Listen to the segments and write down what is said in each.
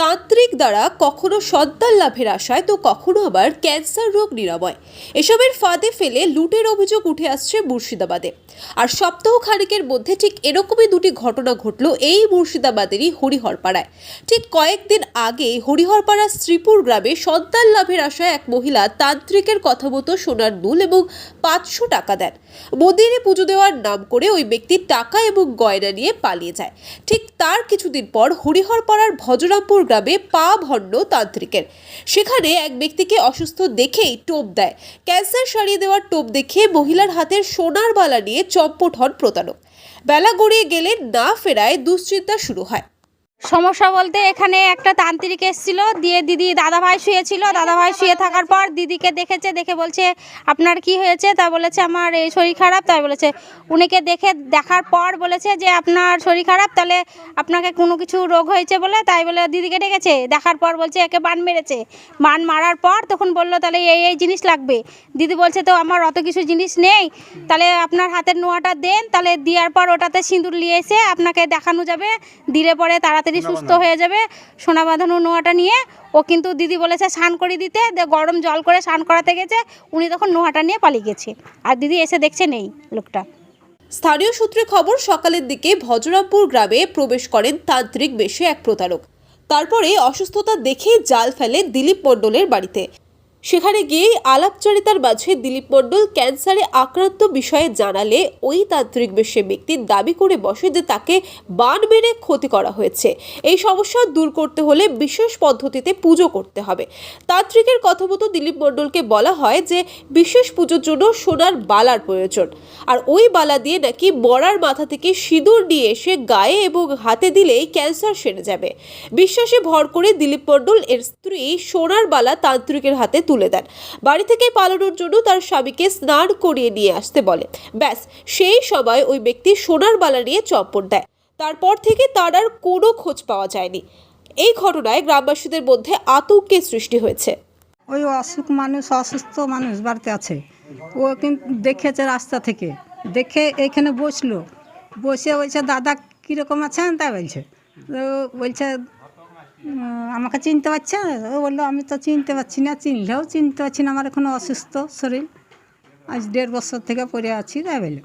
তান্ত্রিক দ্বারা কখনো সন্তান লাভের আশায় তো কখনো আবার ক্যান্সার রোগ নিরাময়। এসবের ফাঁদে ফেলে লুটের অভিযোগ উঠে আসছে মুর্শিদাবাদে। আর সপ্তাহ খানেকের মধ্যে ঠিক এরকমই দুটি ঘটনা ঘটল এই মুর্শিদাবাদেরই হরিহরপাড়ায়। ঠিক কয়েকদিন আগে হরিহরপাড়া শ্রীপুর গ্রামে সন্তান লাভের আশায় এক মহিলা তান্ত্রিকের কথা মতো সোনার দুল এবং পাঁচশো টাকা দেন। মন্দিরে পুজো দেওয়ার নাম করে ওই ব্যক্তি টাকা এবং গয়না নিয়ে পালিয়ে যায়। ঠিক তার কিছুদিন পর হরিহরপাড়ার ভজরামপুর গ্রামে পা ভণ্ড তান্ত্রিকের। সেখানে এক ব্যক্তিকে অসুস্থ দেখেই টোপ দেয়। ক্যান্সার সারিয়ে দেওয়ার টোপ দেখে মহিলার হাতের সোনার বালা নিয়ে চম্পট হন প্রতারক। বেলা গড়িয়ে গেলে না ফেরায় দুশ্চিন্তা শুরু হয়। সমস্যা বলতে এখানে একটা তান্ত্রিক এসেছিল, দিয়ে দিদি দাদা দাদাভাই শুয়েছিল। দাদাভাই শুয়ে থাকার পর দিদিকে দেখেছে, দেখে বলছে, আপনার কি হয়েছে? তা বলেছে, আমার এই শরীর খারাপ। তাই বলেছে। উনিকে দেখে, দেখার পর বলেছে যে, আপনার শরীর খারাপ, তাহলে আপনাকে কোনো কিছু রোগ হয়েছে বলে? তাই বলে দিদিকে ডেকেছে। দেখার পর বলছে, একে বান মেরেছে। বান মারার পর তখন বলল, তাহলে এই এই জিনিস লাগবে। দিদি বলছে, তো আমার অত কিছু জিনিস নেই। তাহলে আপনার হাতের নোয়াটা দেন, তাহলে দেওয়ার পর ওটাতে সিঁদুর নিয়ে এসে আপনাকে দেখানো যাবে। দিলে পরে তাড়াতাড়ি সুস্থ হয়ে যাবে। সোনা বাঁধানো নোয়াটা নিয়ে ও কিন্তু দিদি বলেছে স্নান করে দিতে। গরম জল করে স্নান করাতে গেছে। উনি তখন নোয়াটা নিয়ে পালিয়ে গেছে। আর দিদি এসে দেখছে নেই লোকটা। স্থানীয় সূত্রে খবর সকালের দিকে ভজরামপুর গ্রামে প্রবেশ করেন তান্ত্রিক বেশে এক প্রতারক। তারপরে অসুস্থতা দেখে জাল ফেলে দিলীপ মণ্ডলের বাড়িতে। সেখানে গিয়েই আলাপচারিতার মাঝে দিলীপ মণ্ডল ক্যান্সারে আক্রান্ত বিষয়ে জানালে ওই তান্ত্রিক বেশে ব্যক্তি দাবি করে বসে যে তাকে বান মেরে ক্ষতি করা হয়েছে। এই সমস্যা দূর করতে হলে বিশেষ পদ্ধতিতে পুজো করতে হবে। তান্ত্রিকের কথা মতো দিলীপ মণ্ডলকে বলা হয় যে বিশেষ পুজোর জন্য সোনার বালার প্রয়োজন। আর ওই বালা দিয়ে নাকি মরার মাথা থেকে সিঁদুর নিয়ে এসে গায়ে এবং হাতে দিলেই ক্যান্সার সেরে যাবে। বিশ্বাসে ভর করে দিলীপ মণ্ডল এর স্ত্রী সোনার বালা তান্ত্রিকের হাতে তুলে দেন। বাড়ি থেকে পালানোর জন্য তার স্বামীকে স্নান করিয়ে নিয়ে আসতে বলে। ব্যাস সেই সময় ওই ব্যক্তি সোনার বালা নিয়ে চম্পট দেয়। তারপর থেকে তার আর কোনো খোঁজ পাওয়া যায়নি। এই ঘটনায় গ্রামবাসীদের মধ্যে আতঙ্কের সৃষ্টি হয়েছে। ওই অসুখ মানুষ অসুস্থ মানুষ বাড়িতে আছে। ও কিন্তু দেখেছে রাস্তা থেকে। দেখে এখানে বসল। বসে বলছে দাদা কীরকম আছেন? তাই বলছে। বলছে "উম, আমাকে চিনতে পারছে? ও বলল, আমি তো চিনতে পারছি না, চিনলেও চিনতে পারছি না, আমার এখনও অসুস্থ শরীর। আজ দেড় বছর থেকে পড়ে আছি তাই বলল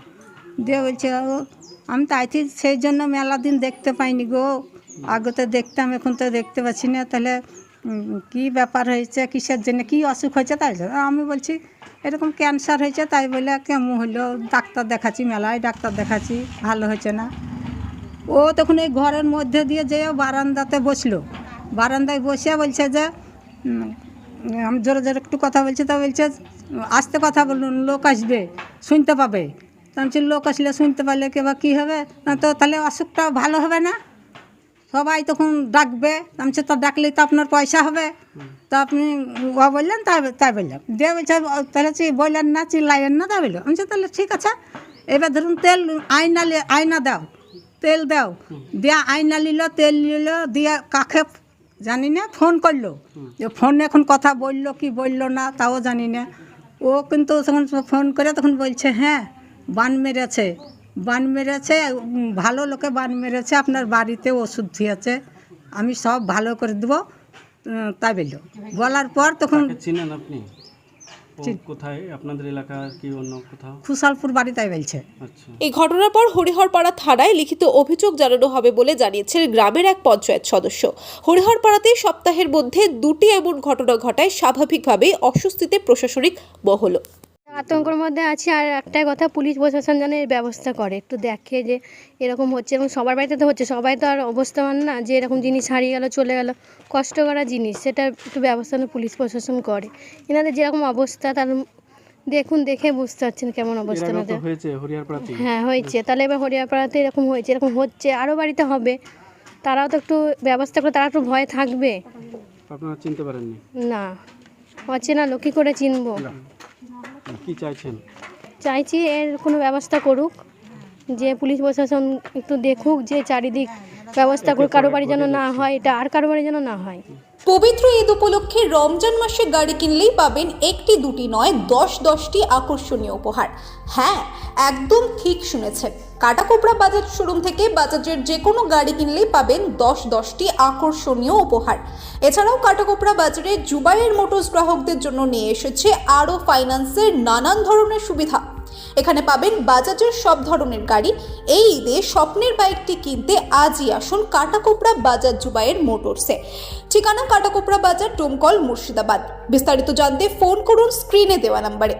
দিয়ে বলছে, ও, আমি তাইতে সেই জন্য মেলা দিন দেখতে পাইনি গো। আগে তো দেখতাম, এখন তো দেখতে পাচ্ছি না। তাহলে কি ব্যাপার হয়েছে? কিসের জন্য? কি অসুখ হয়েছে তাই। আমি বলছি, এরকম ক্যান্সার হয়েছে তাই বলে কেমন হলো? ডাক্তার দেখাচ্ছি, মেলায় ডাক্তার দেখাচ্ছি, ভালো হয়েছে না। ও তখন এই ঘরের মধ্যে দিয়ে যেয়ে বারান্দাতে বসল। বারান্দায় বসে বলছে যে আমি জোরে জোরে একটু কথা বলছি তা বলছে আসতে কথা বলুন লোক আসবে শুনতে পাবে। তা আমি লোক আসলে শুনতে পারলে কে বা কী হবে? না তো তাহলে অসুখটা ভালো হবে না। সবাই তখন ডাকবে। আমি তো ডাকলে তো আপনার পয়সা হবে। তো আপনি ও বললেন তাই তাই বললাম। দিয়ে বলছে তাহলে চি- বললেন না চিল্লাইয়েন না তাই বলল। আমি তাহলে ঠিক আছে এবার ধরুন তেল আয়না আয়না দাও তেল দাও। দিয়া আয়না নিল তেল নিল দিয়ে কাকে জানি না, ফোন করল। যে ফোন এখন কথা বলল কি বলল না, তাও জানি না। ও কিন্তু তখন ফোন করে তখন বলছে হ্যাঁ বান মেরেছে। বান মেরেছে ভালো লোকে বান মেরেছে, আপনার বাড়িতে ওষুধ দিয়েছে, আমি সব ভালো করে দেবো তাই বলল। বলার পর তখন চিনেন আপনি? কোথায়? আপনাদের এলাকার কি অন্য কোথাও? খুশালপুর বাড়ি বলছে। আচ্ছা। এই ঘটনার পর হরিহরপাড়া থানায় লিখিত অভিযোগ জানানো হবে বলে জানিয়েছেন গ্রামের এক পঞ্চায়েত সদস্য। হরিহরপাড়াতে সপ্তাহের মধ্যে দুটি এমন ঘটনা ঘটায় স্বাভাবিকভাবেই অস্বস্তিতে প্রশাসনিক মহল। আতঙ্কের মধ্যে আছি আর একটাই কথা পুলিশ প্রশাসন যেন এর ব্যবস্থা করে। একটু দেখে যে এরকম হচ্ছে এবং সবার বাড়িতে তো হচ্ছে সবাই তো আর অবস্থামান না যে এরকম জিনিস হারিয়ে গেল চলে গেল কষ্ট করা জিনিস সেটা একটু ব্যবস্থা পুলিশ প্রশাসন করে। এনাদের যেরকম অবস্থা তার দেখুন দেখে বুঝতে পারছেন কেমন অবস্থা হরিয়ারপাড়াতে হ্যাঁ হয়েছে। তাহলে এবার হরিয়াপাড়াতে এরকম হয়েছে এরকম হচ্ছে আরও বাড়িতে হবে। তারাও তো একটু ব্যবস্থা করে তারা একটু ভয় থাকবে। আপনারা চিনতে পারেননি? না অচেনা লোক কী করে চিনবো। কি চাইছেন? চাইছি এর কোনো ব্যবস্থা করুক। যে পুলিশ প্রশাসন একটু দেখুক যে চারিদিক ব্যবস্থা করে কারও বাড়ি যেন না হয় এটা আর কারও বাড়ি যেন না হয়। পবিত্র ঈদ উপলক্ষে রমজান মাসে গাড়ি কিনলেই পাবেন একটি দুটি নয় দশ দশটি আকর্ষণীয় উপহার। হ্যাঁ একদম ঠিক শুনেছেন। কাটাকোপড়া বাজার শোরুম থেকে বাজাজের যে কোনো গাড়ি কিনলেই পাবেন দশ দশটি আকর্ষণীয় উপহার। এছাড়াও কাটাকোপড়া বাজারে জুবাইয়ের মোটরস গ্রাহকদের জন্য নিয়ে এসেছে আরও ফাইন্যান্সের নানান ধরনের সুবিধা। এখানে পাবেন বাজাজের সব ধরনের গাড়ি। এই ঈদে স্বপ্নের বাইকটি কিনতে আজই আসুন কাটাকোপড়া বাজার জুবাইয়ের মোটরসে ঠিকানা কাটাকোপড়া বাজার টোমকল মুর্শিদাবাদ। বিস্তারিত জানতে ফোন করুন স্ক্রিনে দেওয়া নাম্বারে।